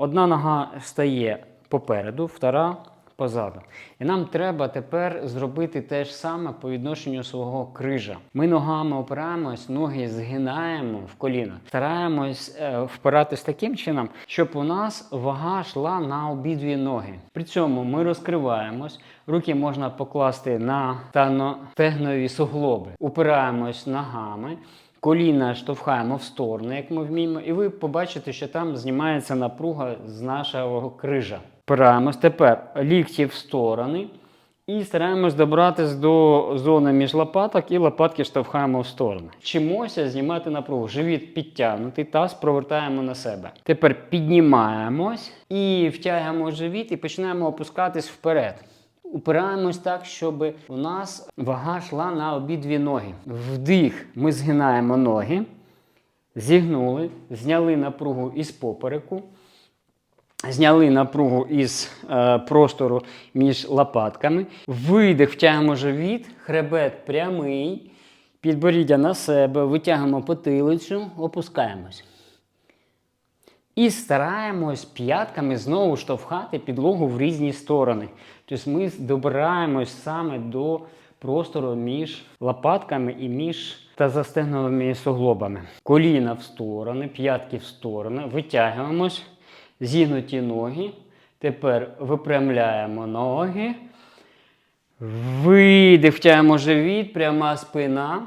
Одна нога стає попереду, втора позаду. І нам треба тепер зробити те ж саме по відношенню свого крижа. Ми ногами опираємось, ноги згинаємо в коліна. Стараємось е, впиратись таким чином, щоб у нас вага йшла на обидві ноги. При цьому ми розкриваємось, руки можна покласти на тано-тегнові суглоби, упираємось ногами. Коліна штовхаємо в сторони, як ми вміємо, і ви побачите, що там знімається напруга з нашого крижа. Впираємось тепер лікті в сторони і стараємось добратися до зони між лопаток і лопатки штовхаємо в сторони. Вчимося знімати напругу. Живіт підтягнутий, таз провертаємо на себе. Тепер піднімаємось і втягуємо живіт і починаємо опускатись вперед. Упираємось так, щоб у нас вага йшла на обидві ноги. Вдих, ми згинаємо ноги, зігнули, зняли напругу із попереку, зняли напругу із е, простору між лопатками. Видих, втягуємо живіт, хребет прямий, підборіддя на себе, витягуємо потилицю, опускаємось. І стараємось п'ятками знову штовхати підлогу в різні сторони. Тобто ми добираємось саме до простору між лопатками і між тазостегновими суглобами. Коліна в сторони, п'ятки в сторони, витягуємось, зігнуті ноги. Тепер випрямляємо ноги. Видих, втягуємо живіт, пряма спина.